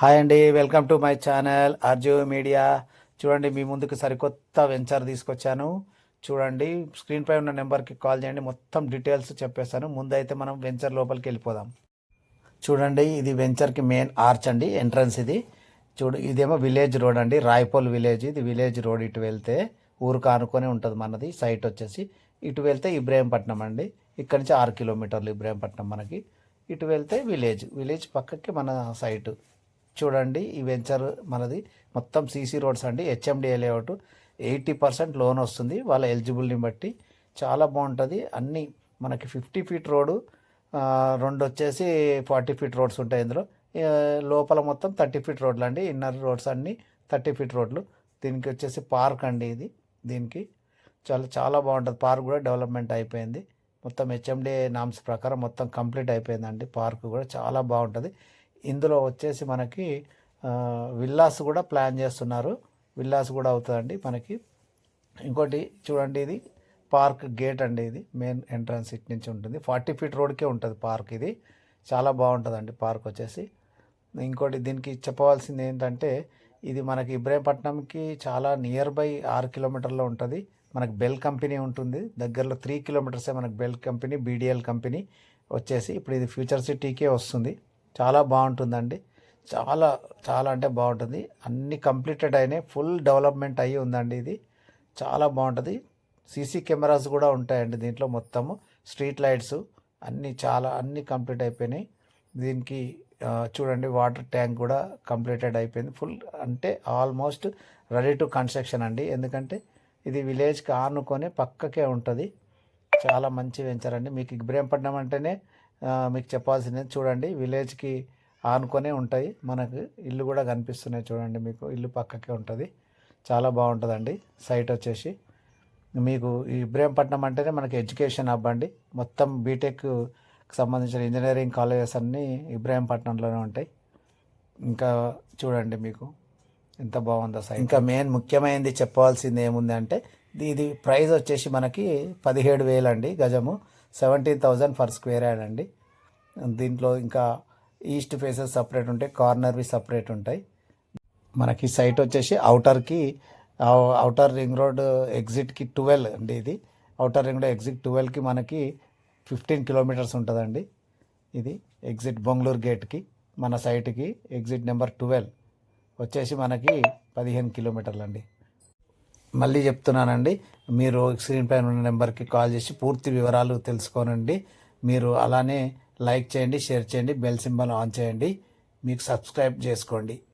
Hi అండి welcome to my channel Arju media. చూడండి మీ ముందుకు సరికొత్త వెంచర్ తీసుకొచ్చాను. చూడండి స్క్రీన్ పై ఉన్న నెంబర్కి కాల్ చేయండి మొత్తం డీటెయిల్స్ చెప్పేస్తాను. ముందైతే మనం వెంచర్ లోపలికి వెళ్ళిపోదాం. చూడండి ఇది వెంచర్కి మెయిన్ ఆర్చ్ అండి ఎంట్రన్స్ ఇది. చూడు ఇదేమో విలేజ్ రోడ్ అండి రాయపోల్ విలేజ్ ఇది విలేజ్ రోడ్ ఇటు వెళ్తే ఊరు కానుకొని ఉంటుంది మనది సైట్ వచ్చేసి. ఇటు వెళ్తే ఇబ్రాహీంపట్నం అండి ఇక్కడ నుంచి ఆరు కిలోమీటర్లు ఇబ్రాహీంపట్నం మనకి. ఇటు వెళ్తే విలేజ్ విలేజ్ పక్కకి మన సైటు చూడండి ఈ వెంచర్ మనది. మొత్తం సీసీ రోడ్స్ అండి HMDA layout. Eighty percent loan వస్తుంది వాళ్ళ ఎలిజిబుల్ని బట్టి. చాలా బాగుంటుంది. అన్నీ మనకి ఫిఫ్టీ ఫీట్ రోడ్డు రెండు వచ్చేసి ఫార్టీ ఫీట్ రోడ్స్ ఉంటాయి ఇందులో. లోపల మొత్తం థర్టీ ఫీట్ రోడ్లు అండి. ఇన్నర్ రోడ్స్ అన్నీ థర్టీ ఫీట్ రోడ్లు. దీనికి వచ్చేసి పార్క్ అండి ఇది దీనికి. చాలా చాలా బాగుంటుంది. పార్క్ కూడా డెవలప్మెంట్ అయిపోయింది. మొత్తం హెచ్ఎండి నామ్స్ ప్రకారం మొత్తం కంప్లీట్ అయిపోయిందండి. పార్క్ కూడా చాలా బాగుంటుంది. ఇందులో వచ్చేసి మనకి విల్లాస్ కూడా ప్లాన్ చేస్తున్నారు. విల్లాస్ కూడా అవుతుందండి మనకి. ఇంకోటి చూడండి ఇది పార్క్ గేట్ అండి ఇది. మెయిన్ ఎంట్రన్స్ ఇటు నుంచి ఉంటుంది. ఫార్టీ ఫీట్ రోడ్కే ఉంటుంది పార్క్ ఇది. చాలా బాగుంటుందండి పార్క్ వచ్చేసి. ఇంకోటి దీనికి చెప్పవలసింది ఏంటంటే ఇది మనకి ఇబ్రాహీంపట్నంకి చాలా నియర్ బై ఆరు కిలోమీటర్లో ఉంటుంది. మనకు బెల్ కంపెనీ ఉంటుంది. దగ్గరలో త్రీ కిలోమీటర్సే మనకు బెల్ కంపెనీ బీడిఎల్ కంపెనీ వచ్చేసి ఇప్పుడు ఇది ఫ్యూచర్ సిటీకే వస్తుంది. చాలా బాగుంటుందండి. చాలా చాలా అంటే బాగుంటుంది. అన్ని కంప్లీటెడ్ అయినాయి ఫుల్ డెవలప్మెంట్ అయ్యి ఉందండి ఇది. చాలా బాగుంటుంది. సీసీ కెమెరాస్ కూడా ఉంటాయండి దీంట్లో మొత్తము. స్ట్రీట్ లైట్స్ అన్నీ చాలా అన్నీ కంప్లీట్ అయిపోయినాయి. దీనికి చూడండి వాటర్ ట్యాంక్ కూడా కంప్లీటెడ్ అయిపోయింది. ఫుల్ అంటే ఆల్మోస్ట్ రెడీ టు కన్స్ట్రక్షన్ అండి. ఎందుకంటే ఇది విలేజ్కి ఆనుకొని పక్కకే ఉంటుంది. చాలా మంచి వెంచర్ అండి. మీకు ఇబ్రాహీంపట్నం అంటేనే మీకు చెప్పాల్సింది చూడండి విలేజ్కి ఆనుకొనే ఉంటాయి. మనకు ఇల్లు కూడా కనిపిస్తున్నాయి చూడండి మీకు. ఇల్లు పక్కకే ఉంటుంది. చాలా బాగుంటుందండి. సైట్ వచ్చేసి. మీకు ఈ అంటేనే మనకి ఎడ్యుకేషన్ హబ్ అండి. మొత్తం బీటెక్ సంబంధించిన ఇంజనీరింగ్ కాలేజెస్ అన్నీ ఇబ్రహీంపట్నంలోనే ఉంటాయి. ఇంకా చూడండి మీకు. ఎంత బాగుందో సైట్. ఇంకా మెయిన్ ముఖ్యమైనది చెప్పవలసింది ఏముంది అంటే ఇది- ఇది ప్రైస్ వచ్చేసి మనకి పదిహేడు వేలు అండి గజము. Seventeen thousand for square yard అండి. దీంట్లో ఇంకా ఈస్ట్ ఫేసెస్ సపరేట్ ఉంటాయి కార్నర్వి సపరేట్ ఉంటాయి. మనకి సైట్ వచ్చేసి అవుటర్కి అవుటర్ రింగ్ రోడ్ ఎగ్జిట్కి ట్వెల్వ్ అండి ఇది. అవుటర్ రింగ్ రోడ్ ఎగ్జిట్ ట్వెల్వ్కి మనకి ఫిఫ్టీన్ కిలోమీటర్స్ ఉంటుందండి ఇది ఎగ్జిట్ బొంగళూరు గేట్కి మన సైట్కి ఎగ్జిట్ నెంబర్ ట్వెల్వ్. వచ్చేసి మనకి పదిహేను కిలోమీటర్లు అండి మళ్ళీ చెప్తున్నానండి మీరు స్క్రీన్ పైన ఉన్న నెంబర్కి కాల్ చేసి పూర్తి వివరాలు తెలుసుకోనండి. మీరు అలానే లైక్ చేయండి షేర్ చేయండి బెల్ సింబల్ ఆన్ చేయండి. మీకు సబ్స్క్రైబ్ చేసుకోండి.